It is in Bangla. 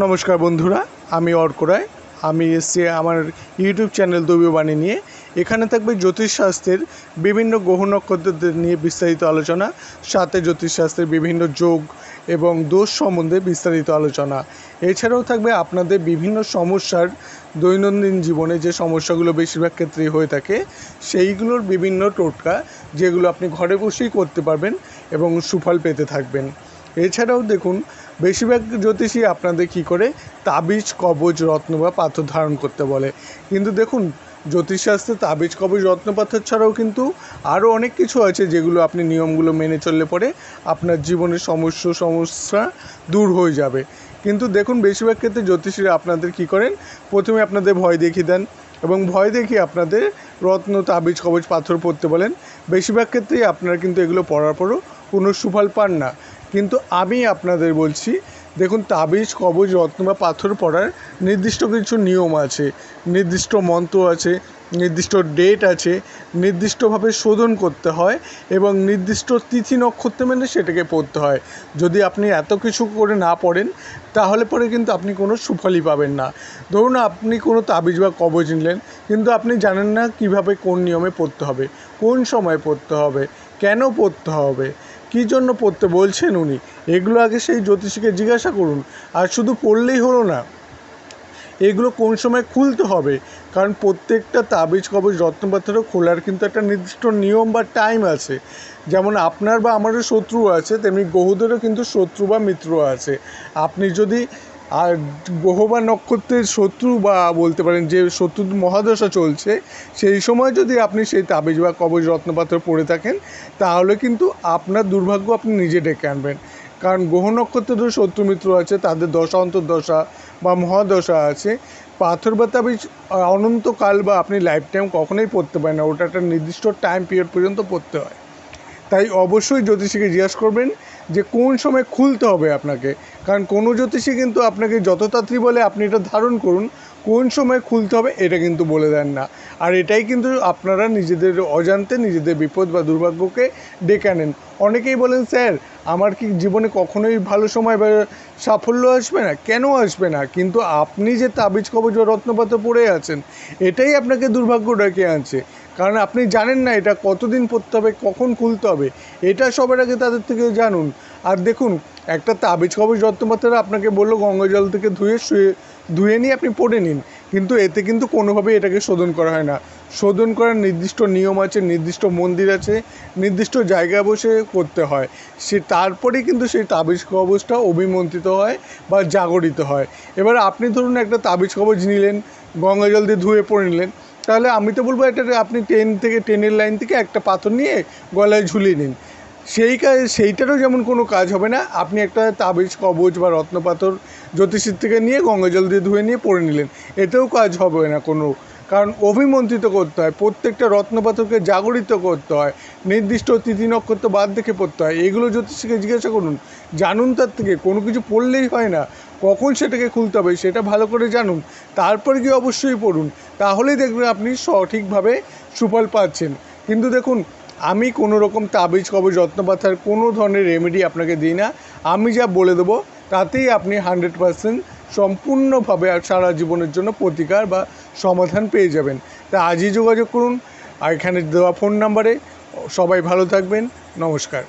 নমস্কার বন্ধুরা, আমি অর্ক রায়। আমি এসছি আমার ইউটিউব চ্যানেল দৈববাণী নিয়ে। এখানে থাকবে জ্যোতিষশাস্ত্রের বিভিন্ন গ্রহ নক্ষত্রদের নিয়ে বিস্তারিত আলোচনা, সাথে জ্যোতিষশাস্ত্রের বিভিন্ন যোগ এবং দোষ সম্বন্ধে বিস্তারিত আলোচনা। এছাড়াও থাকবে আপনাদের বিভিন্ন সমস্যার দৈনন্দিন জীবনে যে সমস্যাগুলো বেশিরভাগ ক্ষেত্রেই হয়ে থাকে, সেইগুলোর বিভিন্ন টোটকা যেগুলো আপনি ঘরে বসেই করতে পারবেন এবং সুফল পেতে থাকবেন। এছাড়াও দেখুন বেশিরভাগ জ্যোতিষী আপনাদের কী করে? তাবিজ, কবজ, রত্ন বা পাথর ধারণ করতে বলে। কিন্তু দেখুন, জ্যোতিষশাস্ত্রে তাবিজ, কবজ, রত্ন, পাথর ছাড়াও কিন্তু আরও অনেক কিছু আছে যেগুলো আপনি নিয়মগুলো মেনে চললে পরে আপনার জীবনের সমস্যা সমস্যা দূর হয়ে যাবে। কিন্তু দেখুন, বেশিরভাগ ক্ষেত্রে জ্যোতিষীরা আপনাদের কী করেন? প্রথমে আপনাদের ভয় দেখিয়ে দেন এবং ভয় দেখিয়ে আপনাদের রত্ন, তাবিজ, কবজ, পাথর পড়তে বলেন। বেশিরভাগ ক্ষেত্রেই আপনারা কিন্তু এগুলো পড়ার পরও কোনো সুফল পান না। কিন্তু আমি আপনাদের বলছি, দেখুন, তাবিজ, কবজ, রত্ন বা পাথর পড়ার নির্দিষ্ট কিছু নিয়ম আছে, নির্দিষ্ট মন্ত্র আছে, নির্দিষ্ট ডেট আছে, নির্দিষ্টভাবে শোধন করতে হয় এবং নির্দিষ্ট তিথি নক্ষত্র মেনে সেটাকে পড়তে হয়। যদি আপনি এত কিছু করে না পড়েন, তাহলে পরে কিন্তু আপনি কোনো সুফলই পাবেন না। ধরুন, আপনি কোনো তাবিজ বা কবজ নিলেন, কিন্তু আপনি জানেন না কীভাবে কোন নিয়মে পড়তে হবে, কোন সময় পড়তে হবে, কেন পড়তে হবে। কী জন্য পড়তে বলছেন উনি? এগুলো আগে সেই জ্যোতিষীকে জিজ্ঞাসা করুন। আর শুধু পড়লেই হলো না, এগুলো কোন সময় খুলতে হবে? কারণ প্রত্যেকটা তাবিজ, কবজ রত্নপাথরও খোলার কিন্তু একটা নির্দিষ্ট নিয়ম বা টাইম আছে। যেমন আপনার বা আমারও শত্রু আছে, তেমনি গহুদেরও কিন্তু শত্রু বা মিত্র আছে। আপনি যদি আর গ্রহ বা নক্ষত্রের শত্রু বা বলতে পারেন যে শত্রু মহাদশা চলছে, সেই সময় যদি আপনি সেই তাবিজ বা কবজ রত্নপাথর পড়ে থাকেন, তাহলে কিন্তু আপনার দুর্ভাগ্য আপনি নিজে ডেকে আনবেন। কারণ গ্রহ নক্ষত্রেরও শত্রু মিত্র আছে, তাদের দশা, অন্তর্দশা বা মহাদশা আছে। পাথর বা তাবিজ অনন্তকাল বা আপনি লাইফ টাইম কখনোই পড়তে পারেন না, ওটা একটা নির্দিষ্ট টাইম পিরিয়ড পর্যন্ত পড়তে হয়। তাই অবশ্যই জ্যোতিষীকে জিজ্ঞাসা করবেন যে কোন সময় খুলতে হবে আপনাকে। কারণ কোনো জ্যোতিষী কিন্তু আপনাকে যত তাড়াতাড়ি বলে আপনি এটা ধারণ করুন কোন সময় খুলতে হবে এটা কিন্তু বলে দেন না। আর এটাই কিন্তু আপনারা নিজেদের অজান্তে নিজেদের বিপদ বা দুর্ভাগ্যকে ডেকে আনেন। অনেকেই বলেন, স্যার, আমার কি জীবনে কখনোই ভালো সময় বা সাফল্য আসবে না? কেন আসবে না? কিন্তু আপনি যে তাবিজ কবজ বা রত্নপাত পড়ে আছেন, এটাই আপনাকে দুর্ভাগ্য ডেকে আনছে। কারণ আপনি জানেন না এটা কতদিন পড়তে হবে, কখন খুলতে হবে। এটা সবার আগে তাদের থেকে জানুন। আর দেখুন, একটা তাবিজ কবজ রত্নপাত্রা আপনাকে বলল গঙ্গা জল থেকে ধুয়ে শুয়ে ধুয়ে নিয়ে আপনি পড়ে নিন। কিন্তু এতে কিন্তু কোনোভাবেই এটাকে শোধন করা হয় না। শোধন করার নির্দিষ্ট নিয়ম আছে, নির্দিষ্ট মন্দির আছে, নির্দিষ্ট জায়গায় বসে করতে হয়। সে তারপরেই কিন্তু সেই তাবিজ কবজটা অভিমন্ত্রিত হয় বা জাগরিত হয়। এবার আপনি ধরুন একটা তাবিজ কবজ নিলেন, গঙ্গা জল দিয়ে ধুয়ে পড়ে নিলেন, তাহলে আমি তো বলব এটা আপনি ট্রেন থেকে ট্রেনের লাইন থেকে একটা পাথর নিয়ে গলায় ঝুলিয়ে নিন। সেই কাজ সেইটারও যেমন কোনো কাজ হবে না, আপনি একটা তাবিজ, কবজ বা রত্নপাথর জ্যোতিষীর থেকে নিয়ে গঙ্গা জল দিয়ে ধুয়ে নিয়ে পড়ে নিলেন। এতেও কাজ হবে না কোনো। কারণ অভিমন্ত্রিত করতে হয়, প্রত্যেকটা রত্নপাথরকে জাগরিত করতে হয়, নির্দিষ্ট তিথি নক্ষত্র বাদ দেখে পড়তে হয়। এগুলো জ্যোতিষীকে জিজ্ঞাসা করুন, জানুন তার থেকে, কোনো কিছু পড়লেই হয় না। কখন সেটাকে খুলতে হবে সেটা ভালো করে জানুন, তারপরে গিয়ে অবশ্যই পড়ুন, তাহলেই দেখবেন আপনি সঠিকভাবে সুফল পাচ্ছেন। কিন্তু দেখুন আমি কোনো রকম তাবিজ, কবজ রত্নপাথার কোনো ধরনের রেমেডি আপনাকে দিই না। আমি যা বলে দেবো, তাতেই আপনি হান্ড্রেড পারসেন্ট সম্পূর্ণভাবে সারা জীবনের জন্য প্রতিকার বা সমাধান পেয়ে যাবেন। তা আজই যোগাযোগ করুন, আর এখানে দেওয়া ফোন নাম্বারে সবাই ভালো থাকবেন। নমস্কার।